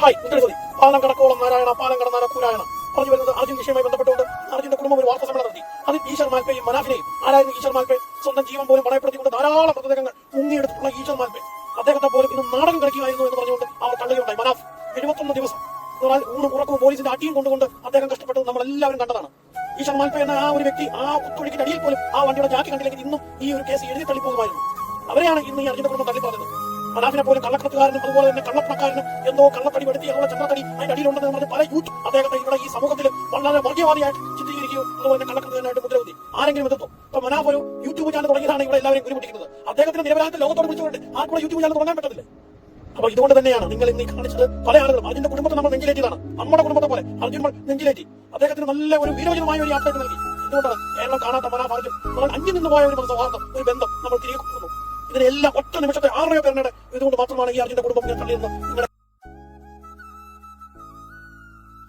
Hi ചോദി പാലം കടക്കോളം നാരായണ പാലം കടന്നാര കൂരായണ പറഞ്ഞു വരുന്നത് അർജുൻ വിഷയമായി ബന്ധപ്പെട്ടുകൊണ്ട് അർജുന്റെ കുടുംബം ഒരു വാർത്താ സമ്മേളനം നടത്തി. അത് ഈശ്വർ മാൽപ്പയും മനാഫിനെയും ആരായിരുന്നു ഈശ്വർ മാൽപ്പെ സ്വന്തം ജീവൻ പോലും പണയപ്പെടുത്തിക്കൊണ്ട് ധാരാളം മൃതദേഹങ്ങൾ മുങ്ങിയെടുത്തിട്ടുള്ള ഈശ്വർ മാൽപ്പെ അദ്ദേഹത്തെ പോലും ഇന്ന് നാടകം കളിക്കുമായിരുന്നു എന്ന് പറഞ്ഞുകൊണ്ട് അവർ തള്ളുകയുണ്ടായി മനാഫ് എഴുപത്തൊന്ന് ദിവസം. ഊണും ഉറക്കവും പോലീസിന്റെ അടിയും കൊണ്ടുകൊണ്ട് അദ്ദേഹം കഷ്ടപ്പെട്ടത് നമ്മൾ എല്ലാവരും കണ്ടതാണ്. ഈശ്വർ മാൽപ്പ എന്ന ആ ഒരു വ്യക്തി ആ കുത്തൊഴുക്കിന്റെ അടിയിൽ പോലും ആ വണ്ടിയുടെ ജാക്കി കണ്ടില്ലെങ്കിൽ ഇന്നും ഈ ഒരു കേസ് എഴുതി തള്ളിപ്പോകുമായിരുന്നു. അവരെയാണ് ഇന്ന് ഈ അർജുന്റെ കുടുംബം തള്ളി മനാഫിനെ പോലും കള്ളക്കടത്തുകാരനും അതുപോലെ തന്നെ കള്ളപ്പണക്കാരനും എന്തോ കള്ളത്തടി പെടുത്തി അതുപോലെ ചന്ദ്രത്തടി അതിന്റെ അടിയിലുണ്ടെന്ന് പറഞ്ഞ് പല യൂത്ത് അദ്ദേഹത്തെ ഇവിടെ ഈ സമൂഹത്തിൽ വളരെ വർഗീയവാദിയായിട്ട് ചിത്രീകരിക്കുകയും അതുപോലെ തന്നെ കള്ളക്കടത്തുകാരനായിട്ട് മുദ്രകുത്തി. ആരെങ്കിലും എത്തും ഇപ്പൊ മനാഫ് ഒരു യൂട്യൂബ് ചാനൽ തുടങ്ങിയതാണ് ഇവിടെ എല്ലാവരും കുരുമുട്ടിക്കുന്നത് അദ്ദേഹത്തിന്റെ നിരപരാധത്തെ ലോകത്തോട് വിളിച്ചുകൊണ്ട് ആർക്കൂടെ യൂട്യൂബ് ചാനൽ തുടങ്ങാൻ പറ്റത്തില്ല. അപ്പൊ ഇതുകൊണ്ട് തന്നെയാണ് നിങ്ങൾ ഇന്ന് കാണിച്ചത് പല ആളുകളും. അതിന്റെ കുടുംബത്തെ നമ്മൾ നെഞ്ചിലേറ്റിയതാണ്. നമ്മുടെ കുടുംബത്തെ പോലെ അർജുൻ നെഞ്ചിലേറ്റി. അദ്ദേഹത്തിന് നല്ല ഒരു വീരോചിതമായ ഒരു യാത്ര നൽകി. ഇതുകൊണ്ടാണ് കേരളം കാണാത്ത മനാഫ് അർജുൻ. നമ്മൾ അന്യം നിന്ന് പോയ ഒരു സൗഹാർദ്ദം ഒരു ബന്ധം നമ്മൾ തിരികെ ഇതിനെല്ലാം ഒറ്റ നിമിഷത്തെ ആറര പേരുടെ ഇതുകൊണ്ട് മാത്രമാണ് ഈ അർജുന്റെ കുടുംബം ഞാൻ തള്ളിയെന്ന്